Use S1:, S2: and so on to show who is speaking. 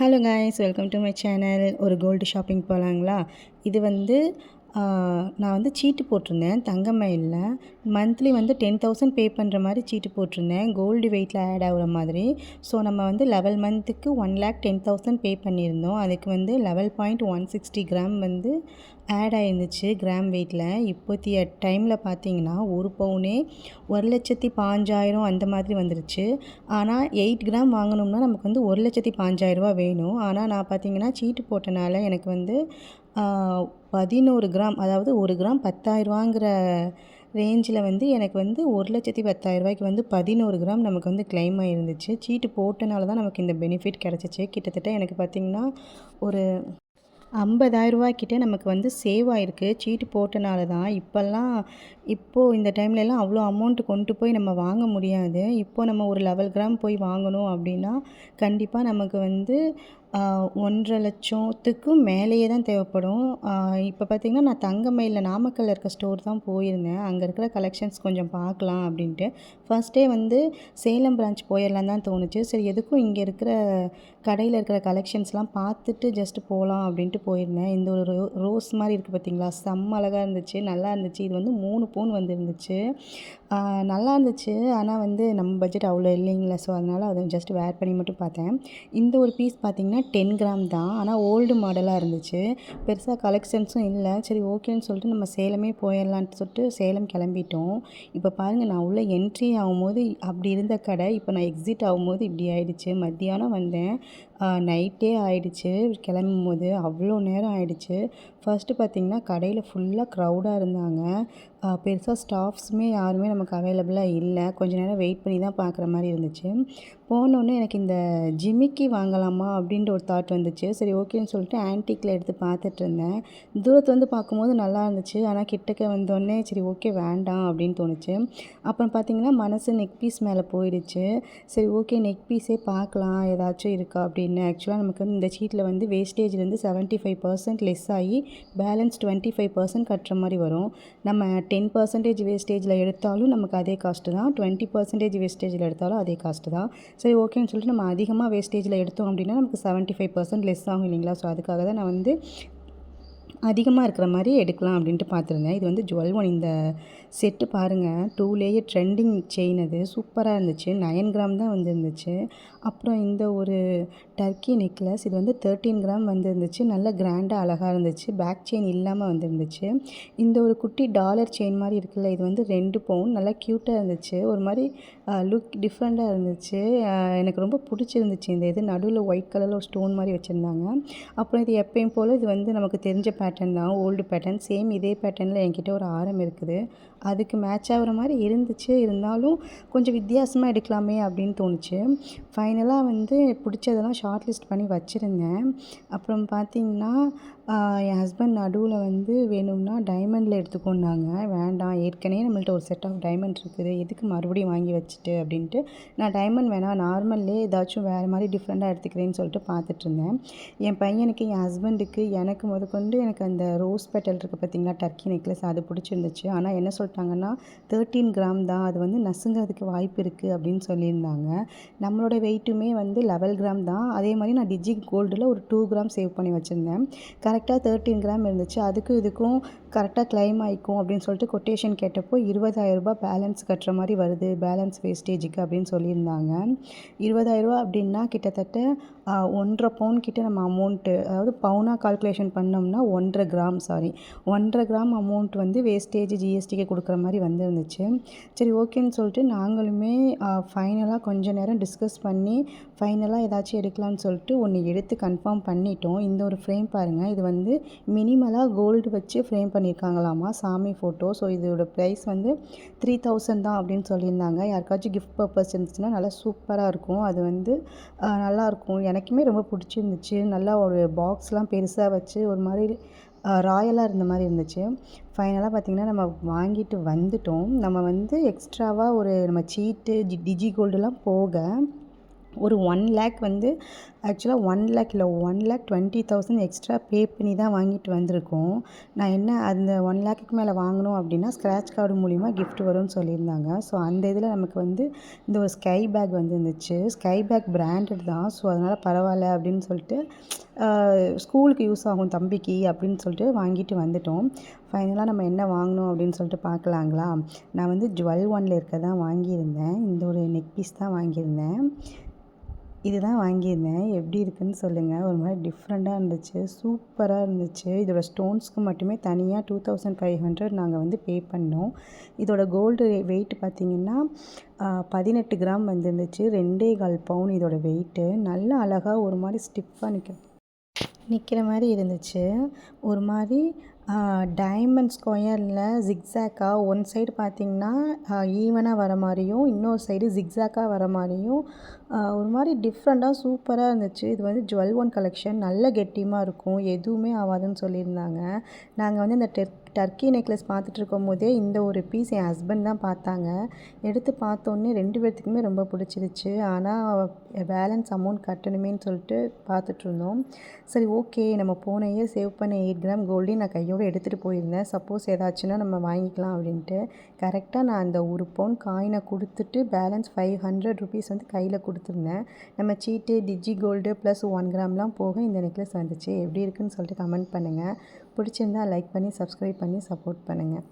S1: Hello guys welcome to my channel ஒரு gold shopping போகலாங்களா இது வந்து நான் வந்து சீட்டு போட்டிருந்தேன் தங்கமயிலில் மந்த்லி வந்து டென் தௌசண்ட் பே பண்ணுற மாதிரி சீட்டு போட்டிருந்தேன். கோல்டு வெயிட்டில் ஆட் ஆகிற மாதிரி. ஸோ நம்ம வந்து லெவல் மந்த்துக்கு one lakh ten thousand pay பண்ணியிருந்தோம். அதுக்கு வந்து level point one sixty gram வந்து ஆட் ஆகிருந்துச்சு கிராம் வெயிட்டில் இப்போத்திய டைமில் பார்த்தீங்கன்னா ஒரு பவுனே ஒரு லட்சத்தி பாஞ்சாயிரம் அந்த மாதிரி வந்துருச்சு. ஆனால் எயிட் கிராம் வாங்கணும்னா நமக்கு வந்து ஒரு லட்சத்தி பாஞ்சாயிரரூபா வேணும். ஆனால் நான் பார்த்தீங்கன்னா சீட்டு போட்டனால எனக்கு வந்து பதினோரு கிராம் அதாவது ஒரு கிராம் பத்தாயிரரூவாங்கிற ரேஞ்சில் வந்து எனக்கு வந்து ஒரு லட்சத்தி பத்தாயிரரூவாய்க்கு வந்து பதினோரு கிராம் நமக்கு வந்து கிளைம் ஆகிருந்துச்சு சீட்டு போட்டனால தான் நமக்கு இந்த பெனிஃபிட் கிடச்சிச்சு. கிட்டத்தட்ட எனக்கு பார்த்திங்கன்னா ஒரு ஐம்பதாயிரரூவாக்கிட்ட நமக்கு வந்து சேவ் ஆகிருக்கு சீட்டு போட்டனால தான் இப்போல்லாம் இப்போது இந்த டைம்லலாம் அவ்வளோ அமௌண்ட் கொண்டு போய் நம்ம வாங்க முடியாது. இப்போது நம்ம ஒரு லெவல் கிராம் போய் வாங்கணும் அப்படின்னா கண்டிப்பாக நமக்கு வந்து ஒன்றரை லட்சத்துக்கும் மேலேயே தான் தேவைப்படும். இப்போ பார்த்திங்கன்னா நான் தங்கமயிலில் நாமக்கல்லில் இருக்க ஸ்டோர் தான் போயிருந்தேன். அங்கே இருக்கிற கலெக்ஷன்ஸ் கொஞ்சம் பார்க்கலாம் அப்படின்ட்டு. ஃபஸ்ட்டே வந்து சேலம் பிரான்ச் போயிடலாம் தான் தோணுச்சு. சரி எதுக்கும் இங்கே இருக்கிற கடையில் இருக்கிற கலெக்ஷன்ஸ்லாம் பார்த்துட்டு ஜஸ்ட் போகலாம் அப்படின்ட்டு போயிருந்தேன். இந்த ஒரு ரோ ரோஸ் மாதிரி இருக்குது பார்த்திங்களா செம்ம அழகாக இருந்துச்சு. நல்லா இருந்துச்சு. இது வந்து மூணு பவுன் வந்துருந்துச்சு. நல்லா இருந்துச்சு. ஆனால் வந்து நம்ம பட்ஜெட் அவ்வளோ இல்லைங்களா. ஸோ அதனால் அதை ஜஸ்ட் வேர் பண்ணி மட்டும் பார்த்தேன். இந்த ஒரு பீஸ் பார்த்திங்கன்னா டென் கிராம் தான். ஆனால் ஓல்டு மாடலாக இருந்துச்சு. பெருசாக கலெக்ஷன்ஸும் இல்லை. சரி ஓகேன்னு சொல்லிட்டு நம்ம சேலமே போயிடலான்ட்டு சொல்லிட்டு சேலம் கிளம்பிட்டோம். இப்போ பாருங்கள் நான் உள்ளே என்ட்ரி ஆகும்போது அப்படி இருந்த கடை இப்போ நான் எக்ஸிட் ஆகும்போது இப்படி ஆயிடுச்சு. மத்தியானம் வந்தேன். நைட்டே ஆயிடுச்சு. கிளம்பும் போது அவ்வளோ நேரம் ஆயிடுச்சு. ஃபர்ஸ்ட்டு பார்த்திங்கன்னா கடையில் ஃபுல்லாக க்ரௌடாக இருந்தாங்க. பெருசாக ஸ்டாஃப்ஸுமே யாருமே நமக்கு அவைலபிளாக இல்லை. கொஞ்ச நேரம் வெயிட் பண்ணி தான் பார்க்குற மாதிரி இருந்துச்சு. போனோடனே எனக்கு இந்த ஜிமிக்கி வாங்கலாமா அப்படின்ற ஒரு தாட் வந்துச்சு. சரி ஓகேன்னு சொல்லிட்டு ஆன்டிக்கில் எடுத்து பார்த்துட்டு இருந்தேன். தூரத்து வந்து பார்க்கும்போது நல்லா இருந்துச்சு. ஆனால் கிட்டக்க வந்தோடனே சரி ஓகே வேண்டாம் அப்படின்னு தோணுச்சு. அப்புறம் பார்த்திங்கன்னா மனசு நெக் பீஸ் மேலே போயிடுச்சு. சரி ஓகே நெக் பீஸே பார்க்கலாம் ஏதாச்சும் இருக்கா அப்படின்னு ஆக்சுவலாக நமக்கு வந்து இந்த சீட்டில் வந்து வேஸ்டேஜ்லேருந்து செவன்ட்டி ஃபைவ் பர்சன்ட் லெஸ் ஆகி பேலன்ஸ் டுவெண்ட்டி ஃபைவ் பர்சன்ட் கட்டுற மாதிரி வரும். நம்ம டென் பர்சன்டேஜ் வேஸ்டேஜில் எடுத்தாலும் நமக்கு அதே காஸ்ட்டு தான். டுவெண்ட்டி பர்சன்டேஜ் வேஸ்டேஜில் எடுத்தாலும் அதே காஸ்ட்டு தான். சரி ஓகேன்னு சொல்லிட்டு நம்ம அதிகமாக வேஸ்டேஜில் எடுத்தோம் அப்படின்னா நமக்கு செவன்ட்டி ஃபைவ் பர்சன்ட் லெஸ் ஆகும் இல்லைங்களா? ஸோ அதுக்காக தான் நான் வந்து அதிகமாக இருக்கிற மாதிரி எடுக்கலாம் அப்படின்ட்டு பார்த்துருந்தேன் இது வந்து ஜுவல் ஒன். இந்த செட்டு பாருங்கள் டூ லேயர் ட்ரெண்டிங் செயின் அது. சூப்பராக இருந்துச்சு. நயன் கிராம் தான் வந்துருந்துச்சு. அப்புறம் இந்த ஒரு டர்க்கி நெக்லஸ். இது வந்து தேர்ட்டீன் கிராம் வந்துருந்துச்சு. நல்ல கிராண்டாக அழகாக இருந்துச்சு. பேக் செயின் இல்லாமல் வந்துருந்துச்சு. இந்த ஒரு குட்டி டாலர் செயின் மாதிரி இருக்குல்ல இது வந்து ரெண்டு பவுன். நல்லா க்யூட்டாக இருந்துச்சு. ஒரு மாதிரி லுக் டிஃப்ரெண்ட்டாக இருந்துச்சு. எனக்கு ரொம்ப பிடிச்சிருந்துச்சு இந்த இது. நடுவில் ஒயிட் கலரில் ஒரு ஸ்டோன் மாதிரி வச்சுருந்தாங்க. அப்புறம் இது எப்பயும் போல் இது வந்து நமக்கு தெரிஞ்ச பேட்டர்ன் தான் ஓல்டு பேட்டர்ன் சேம் இதே பேட்டர்னில் என்கிட்ட ஒரு ஆரம் இருக்குது. அதுக்கு மேட்ச் ஆகிற மாதிரி இருந்துச்சு. இருந்தாலும் கொஞ்சம் வித்தியாசமாக எடுக்கலாமே அப்படின்னு தோணுச்சு. ஃபைனலாக வந்து பிடிச்சதெல்லாம் ஷார்ட் லிஸ்ட் பண்ணி வச்சுருந்தேன். அப்புறம் பார்த்திங்கன்னா என் ஹஸ்பண்ட் நடுவில் வந்து வேணும்னா டைமண்டில் எடுத்துக்கோன்னாங்க. வேண்டாம் ஏற்கனவே நம்மள்ட்ட ஒரு செட் ஆஃப் டைமண்ட் இருக்குது. எதுக்கு மறுபடியும் வாங்கி வச்சுட்டு அப்படின்ட்டு நான் டைமண்ட் வேணாம் நார்மல்லே ஏதாச்சும் வேறு மாதிரி டிஃப்ரெண்ட்டாக எடுத்துக்கிறேன்னு சொல்லிட்டு பார்த்துட்ருந்தேன் என் பையனுக்கு என் ஹஸ்பண்டுக்கு எனக்கு முதற்கொண்டு எனக்கு அந்த ரோஸ் பெட்டல் இருக்குது பார்த்திங்களா டர்க்கி நெக்லஸ் அது பிடிச்சிருந்துச்சு. ஆனால் என்ன சொல்லிட்டாங்கன்னா தேர்ட்டீன் கிராம் தான் அது வந்து நசுங்கிறதுக்கு வாய்ப்பு இருக்குது அப்படின்னு சொல்லியிருந்தாங்க. நம்மளோட வெயிட்டுமே வந்து லெவல் கிராம் தான். அதே மாதிரி நான் டிஜி கோல்டில் ஒரு டூ கிராம் சேவ் பண்ணி வச்சுருந்தேன். கரெக்டாக தேர்ட்டீன் கிராம் இருந்துச்சு. அதுக்கும் இதுக்கும் கரெக்டாக கிளைம் ஆகிக்கும் அப்படின்னு சொல்லிட்டு கொட்டேஷன் கேட்டப்போ இருபதாயிரரூபா பேலன்ஸ் கட்டுற மாதிரி வருது. பேலன்ஸ் வேஸ்டேஜுக்கு அப்படின்னு சொல்லியிருந்தாங்க. இருபதாயிரரூபா அப்படின்னா கிட்டத்தட்ட ஒன்றரை பவுன் கிட்ட நம்ம அமௌண்ட்டு அதாவது பவுனாக கால்குலேஷன் பண்ணோம்னா ஒன்றரை கிராம் சாரி ஒன்றரை கிராம் அமௌண்ட் வந்து வேஸ்டேஜ் ஜிஎஸ்டிக்கு கொடுக்குற மாதிரி வந்துருந்துச்சு. சரி ஓகேன்னு சொல்லிட்டு நாங்களுமே ஃபைனலாக கொஞ்ச நேரம் டிஸ்கஸ் பண்ணி ஃபைனலாக ஏதாச்சும் எடுக்கலாம்னு சொல்லிட்டு ஒன்று எடுத்து கன்ஃபார்ம் பண்ணிட்டோம். இந்த ஒரு ஃப்ரேம் பாருங்கள் இது வந்து மினிமலாக கோல்டு வச்சு ஃப்ரேம் பண்ணியிருக்காங்களாமா சாமி ஃபோட்டோ ஸோ இதோட ப்ரைஸ் வந்து த்ரீ தௌசண்ட் தான் அப்படின்னு சொல்லியிருந்தாங்க. யாருக்காச்சும் கிஃப்ட் பர்பஸ் இருந்துச்சுன்னா நல்லா சூப்பராக இருக்கும். அது வந்து நல்லாயிருக்கும் எனக்குமே ரொம்ப பிடிச்சிருந்துச்சு. நல்லா ஒரு பாக்ஸ்லாம் பெருசாக வச்சு ஒரு மாதிரி ராயலாக இருந்த மாதிரி இருந்துச்சு. ஃபைனலாக பார்த்திங்கன்னா நம்ம வாங்கிட்டு வந்துட்டோம். நம்ம வந்து எக்ஸ்ட்ராவாக ஒரு நம்ம சீட்டு டிஜி கோல்டுலாம் போக ஒரு ஒன் லேக் வந்து ஆக்சுவலாக ஒன் லேக் இல்லை one lakh twenty thousand extra pay பண்ணி தான் வாங்கிட்டு வந்திருக்கோம். நான் என்ன அந்த ஒன் லேக்குக்கு மேலே வாங்கினோம் அப்படின்னா ஸ்க்ராட்ச் கார்டு மூலிமா கிஃப்ட் வரும்னு சொல்லியிருந்தாங்க. ஸோ அந்த இதில் நமக்கு வந்து இந்த ஒரு ஸ்கை பேக் வந்து இருந்துச்சு ஸ்கை பேக் பிராண்டட் தான். ஸோ அதனால் பரவாயில்ல அப்படின்னு சொல்லிட்டு ஸ்கூலுக்கு யூஸ் ஆகும் தம்பிக்கு அப்படின்னு சொல்லிட்டு வாங்கிட்டு வந்துட்டோம். ஃபைனலாக நம்ம என்ன வாங்கினோம் அப்படின்னு சொல்லிட்டு பார்க்கலாங்களா? நான் வந்து ஜுவல் ஒன்ல இருக்க தான் வாங்கியிருந்தேன். இந்த ஒரு நெக் பீஸ் தான் வாங்கியிருந்தேன். இதுதான் வாங்கியிருந்தேன். எப்படி இருக்குன்னு சொல்லுங்கள் ஒரு மாதிரி டிஃப்ரெண்ட்டாக இருந்துச்சு. சூப்பராக இருந்துச்சு. இதோட ஸ்டோன்ஸ்க்கு மட்டுமே தனியாக டூ தௌசண்ட் ஃபைவ் ஹண்ட்ரட் நாங்கள் வந்து பே பண்ணோம். இதோட கோல்டு வெயிட் பார்த்திங்கன்னா பதினெட்டு கிராம் வந்துருந்துச்சு. ரெண்டே கால் பவுன் இதோட வெயிட்டு நல்லா அழகாக ஒரு மாதிரி ஸ்டிஃபாக நிற்க நிற்கிற மாதிரி இருந்துச்சு. ஒரு மாதிரி டைமண்ட் ஸ்கொயரில் ஜிக்ஸாக்காக ஒன் சைடு பார்த்திங்கன்னா ஈவனாக வர மாதிரியும் இன்னொரு சைடு ஜிக்ஸாக்காக வர மாதிரியும் ஒரு மாதிரி டிஃப்ரெண்ட்டாக சூப்பராக இருந்துச்சு. இது வந்து ஜுவல் ஒன் கலெக்ஷன் நல்ல கெட்டியமாக இருக்கும். எதுவுமே ஆகாதுன்னு சொல்லியிருந்தாங்க. நாங்கள் வந்து இந்த டெர் டர்க்கி நெக்லஸ் பார்த்துட்டு இருக்கும் போதே இந்த ஒரு பீஸ் என் ஹஸ்பண்ட் தான் பார்த்தாங்க. எடுத்து பார்த்தோன்னே ரெண்டு பேர்த்துக்குமே ரொம்ப பிடிச்சிருச்சு. ஆனால் பேலன்ஸ் அமௌண்ட் கட்டணுமேன்னு சொல்லிட்டு பார்த்துட்ருந்தோம் சரி ஓகே நம்ம போன இயர் சேவ் பண்ண எயிட் கிராம் கோல்டையும் நான் கையோடு எடுத்துகிட்டு போயிருந்தேன். சப்போஸ் ஏதாச்சுன்னா நம்ம வாங்கிக்கலாம் அப்படின்ட்டு. கரெக்டாக நான் அந்த ஒரு பவுன் காயினை கொடுத்துட்டு பேலன்ஸ் ஃபைவ் ஹண்ட்ரட் ருபீஸ் வந்து கையில் கொடுத்து கொடுத்துருந்தேன். நம்ம சீட்டு டிஜி கோல்டு ப்ளஸ் ஒன் கிராம்லாம் போக இந்த நெக்லஸ் வந்துச்சு எப்படி இருக்குன்னு சொல்லிட்டு கமெண்ட் பண்ணுங்கள் பிடிச்சிருந்தா லைக் பண்ணி சப்ஸ்கிரைப் பண்ணி சப்போர்ட் பண்ணுங்கள்